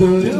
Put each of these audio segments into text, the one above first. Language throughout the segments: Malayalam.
എന്തൊരു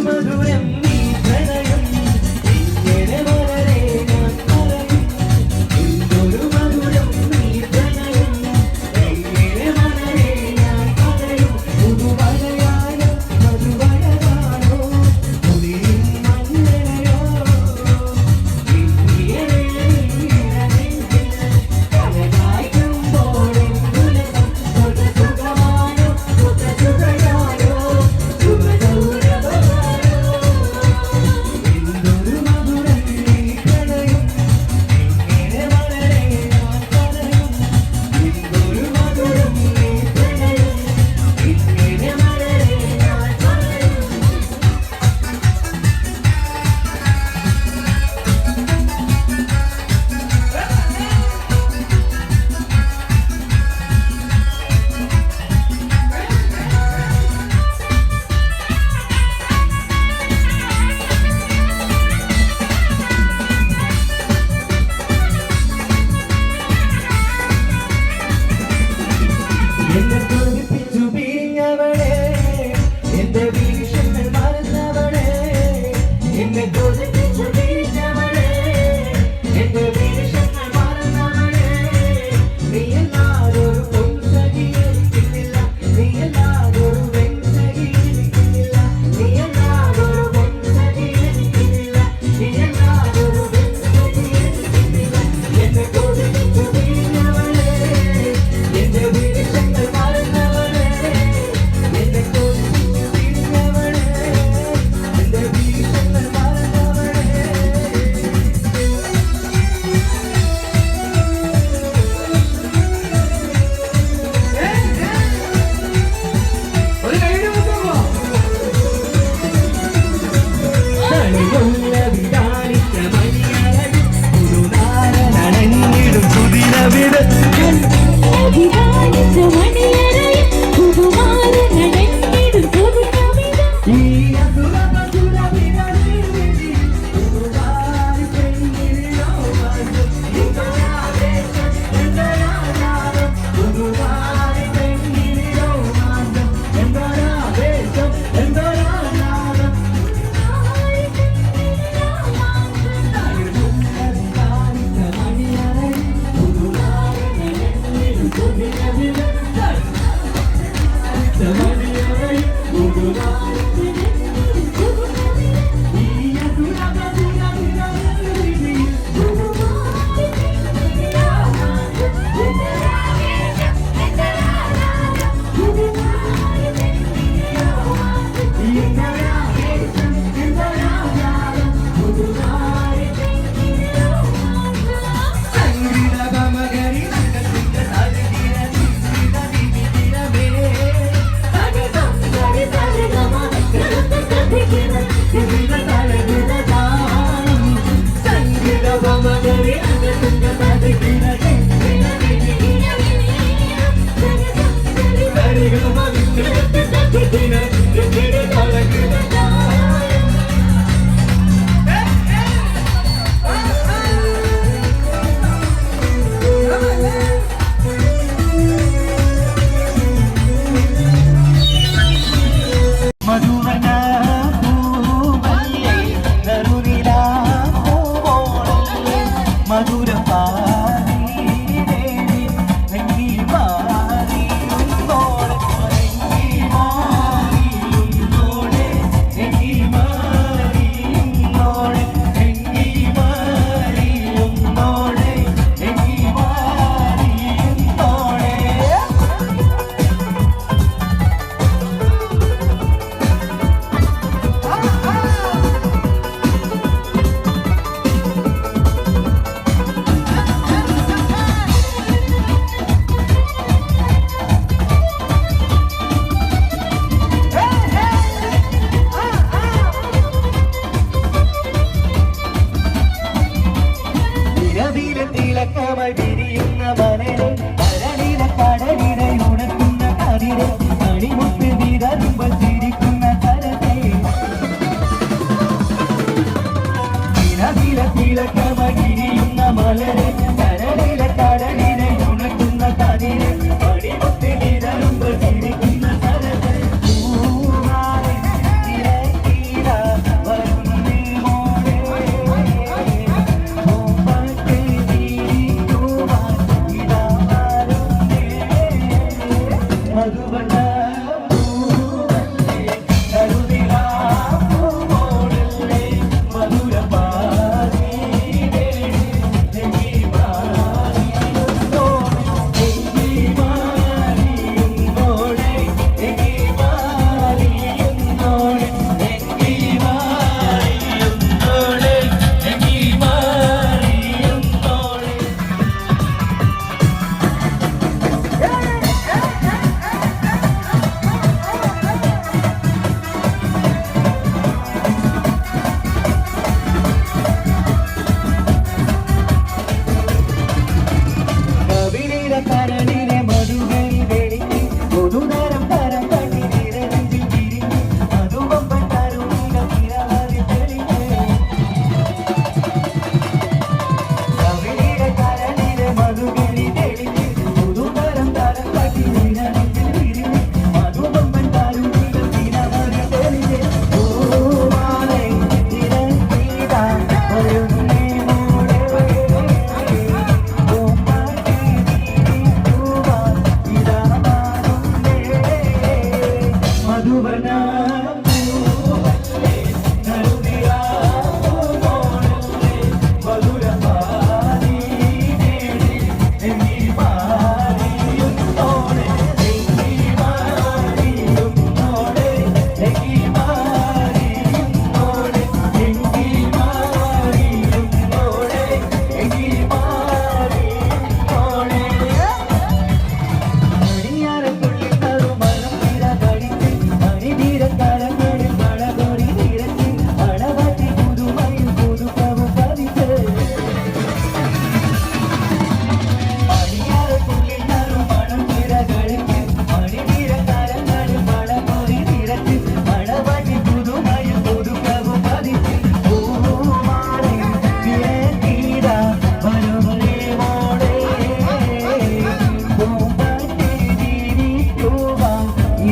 Medina. ഭാരതിയിലെ തിളക്കമായി മനനെ കരണിലെ കടലിനെ ഉണക്കുന്ന കതിരെ മണിമുത്ത് വിതറുമ്പോൾ ചിരിക്കുന്ന കരതെ തിളക്കമായി വിരിയുന്ന മലരെ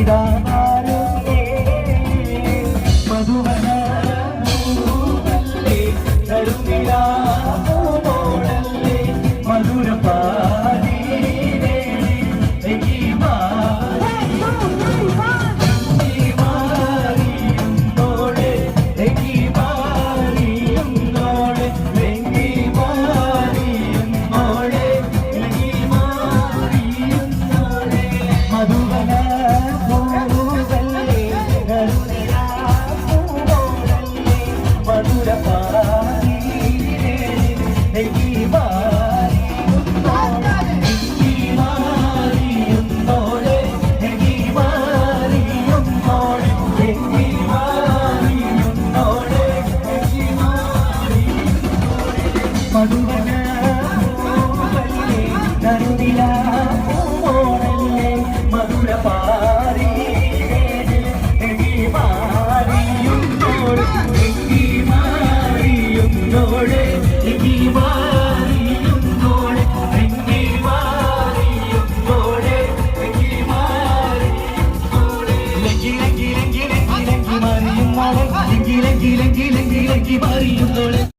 감사합니다. ലങ്കി